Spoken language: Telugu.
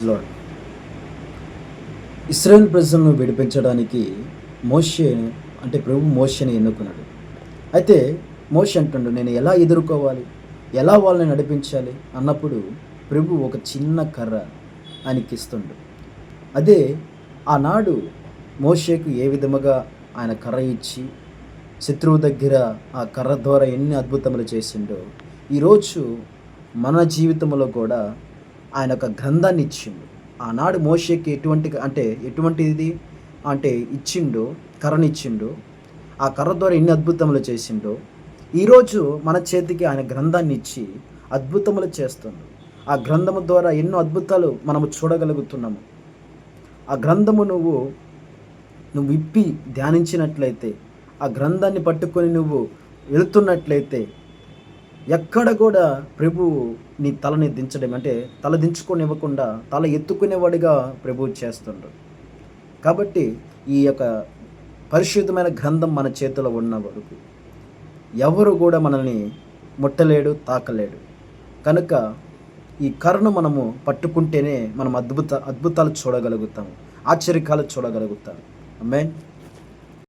లార్డ్ ఇస్రాయేల్ ప్రజలను విడిపించడానికి మోషే అంటే ప్రభు మోషని ఎన్నుకున్నాడు. అయితే మోషే అంటుండు నేను ఎలా ఎదుర్కోవాలి? ఎలా వాళ్ళని నడిపించాలి? అన్నప్పుడు ప్రభు ఒక చిన్న కర్ర ఆయనకి ఇస్తుండు అదే ఆనాడు మోషేకు ఏ విధముగా ఆయన కర్ర ఇచ్చి శత్రువు దగ్గర ఆ కర్ర ద్వారా ఎన్ని అద్భుతములు చేసిండో ఈరోజు మన జీవితంలో కూడా ఆయన ఒక గ్రంథాన్ని ఇచ్చిండు. ఆనాడు మోషేకి ఎటువంటి అంటే ఎటువంటిది? అంటే ఇచ్చిండు కర్రనిచ్చిండు. ఆ కర్ర ద్వారా ఎన్ని అద్భుతములు చేసిండో? ఈరోజు మన చేతికి ఆయన గ్రంథాన్ని ఇచ్చి అద్భుతములు చేస్తుండు. ఆ గ్రంథము ద్వారా ఎన్నో అద్భుతాలు మనము చూడగలుగుతున్నాము. ఆ గ్రంథము నువ్వు నువ్వు విప్పి ధ్యానించినట్లయితే ఆ గ్రంథాన్ని పట్టుకొని నువ్వు వెళుతున్నట్లయితే ఎక్కడ కూడా ప్రభువు నీ తలని దించడం అంటే తల దించుకొనివ్వకుండా తల ఎత్తుకునేవాడిగా ప్రభువు చేస్తుండ్రు. కాబట్టి ఈ యొక్క పరిశుద్ధమైన గ్రంథం మన చేతిలో ఉన్న వరకు ఎవరు కూడా మనల్ని ముట్టలేడు తాకలేడు. కనుక ఈ కర్రను మనము పట్టుకుంటేనే మనం అద్భుత అద్భుతాలు చూడగలుగుతాము ఆశ్చర్యకాలు చూడగలుగుతాము. అమ్మే